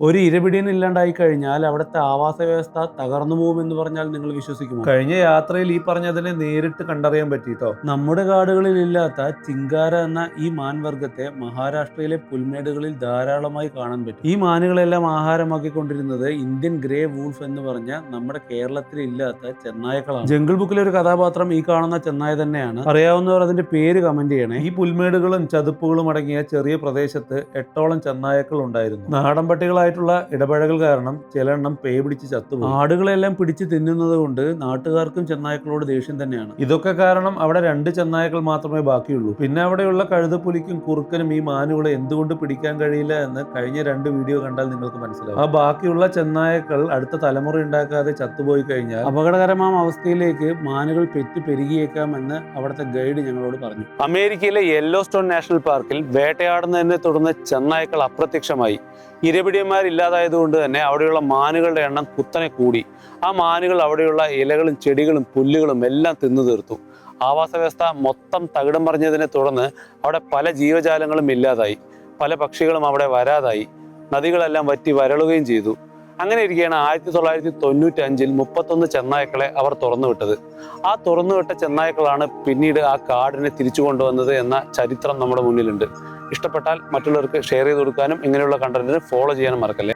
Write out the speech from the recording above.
ഒരു ഇരപിടിയൻ ഇല്ലാണ്ടായി കഴിഞ്ഞാൽ അവിടുത്തെ ആവാസ വ്യവസ്ഥ തകർന്നു പോകുമെന്ന് പറഞ്ഞാൽ നിങ്ങൾ വിശ്വസിക്കുമോ? കഴിഞ്ഞ യാത്രയിൽ ഈ പറഞ്ഞതിനെ നേരിട്ട് കണ്ടറിയാൻ പറ്റിട്ടോ നമ്മുടെ കാടുകളിൽ ഇല്ലാത്ത ചിങ്കാര എന്ന ഈ മാൻവർഗത്തെ മഹാരാഷ്ട്രയിലെ പുൽമേടുകളിൽ ധാരാളമായി കാണാൻ പറ്റും. ഈ മാനുകളെല്ലാം ആഹാരമാക്കിക്കൊണ്ടിരുന്നത് ഇന്ത്യൻ ഗ്രേ വൂൾഫ് എന്ന് പറഞ്ഞ നമ്മുടെ കേരളത്തിൽ ഇല്ലാത്ത ചെന്നായക്കളാണ്. ജംഗിൾ ബുക്കിലെ ഒരു കഥാപാത്രം ഈ കാണുന്ന ചെന്നായ തന്നെയാണ്. അറിയാവുന്നവർ അതിന്റെ പേര് കമന്റ് ചെയ്യണേ. ഈ പുൽമേടുകളും ചതുപ്പുകളും അടങ്ങിയ ചെറിയ പ്രദേശത്ത് എട്ടോളം ചെന്നായക്കൾ ഉണ്ടായിരുന്നു. നാടൻ പട്ടികളായിട്ടുള്ള ഇടപഴകൽ കാരണം ചിലെണ്ണം പേ പിടിച്ച് ചത്തുപോയി. ആടുകളെല്ലാം പിടിച്ച് തിന്നുന്നത് കൊണ്ട് നാട്ടുകാർക്കും ചെന്നായ്ക്കളോട് ദേഷ്യം തന്നെയാണ്. ഇതൊക്കെ കാരണം അവിടെ രണ്ട് ചെന്നായ്ക്കൾ മാത്രമേ ബാക്കിയുള്ളൂ. പിന്നെ അവിടെയുള്ള കഴുതപ്പുലിക്കും കുറുക്കനും ഈ മാനുകളെ എന്തുകൊണ്ട് പിടിക്കാൻ കഴിയില്ല എന്ന് കഴിഞ്ഞ രണ്ട് വീഡിയോ കണ്ടാൽ നിങ്ങൾക്ക് മനസ്സിലാവും. ആ ബാക്കിയുള്ള ചെന്നായക്കൾ അടുത്ത തലമുറ ഉണ്ടാക്കാതെ ചത്തുപോയി കഴിഞ്ഞാൽ അപകടകരമായ അവസ്ഥയിലേക്ക് മാനുകൾ പെറ്റ് പെരുകിയേക്കാമെന്ന് അവിടുത്തെ ഗൈഡ് ഞങ്ങളോട് പറഞ്ഞു. അമേരിക്കയിലെ യെല്ലോ സ്റ്റോൺ നാഷണൽ പാർക്കിൽ വേട്ടയാടുന്നതിനെ തുടർന്ന് ചെന്നായ്ക്കൾ അപ്രത്യക്ഷമായി. ഇരപിടിയന്മാരില്ലാതായതുകൊണ്ട് തന്നെ അവിടെയുള്ള മാനുകളുടെ എണ്ണം കുത്തനെ കൂടി. ആ മാനുകൾ അവിടെയുള്ള ഇലകളും ചെടികളും പുല്ലുകളും എല്ലാം തിന്നു തീർത്തു. ആവാസ വ്യവസ്ഥ മൊത്തം തകിടം പറഞ്ഞതിനെ തുടർന്ന് അവിടെ പല ജീവജാലങ്ങളും ഇല്ലാതായി. പല പക്ഷികളും അവിടെ വരാതായി. നദികളെല്ലാം വറ്റി വരളുകയും ചെയ്തു. അങ്ങനെ ഇരിക്കുകയാണ് ആയിരത്തി തൊള്ളായിരത്തി തൊണ്ണൂറ്റി അഞ്ചിൽ മുപ്പത്തൊന്ന് ചെന്നായ്ക്കളെ അവർ തുറന്നുവിട്ടത്. ആ തുറന്നുവിട്ട ചെന്നായ്ക്കളാണ് പിന്നീട് ആ കാടിനെ തിരിച്ചു കൊണ്ടുവന്നത് എന്ന ചരിത്രം നമ്മുടെ മുന്നിലുണ്ട്. ഇഷ്ടപ്പെട്ടാൽ മറ്റുള്ളവർക്ക് ഷെയർ ചെയ്ത് കൊടുക്കാനും ഇങ്ങനെയുള്ള കണ്ടന്റിന് ഫോളോ ചെയ്യാനും മറക്കല്ലേ.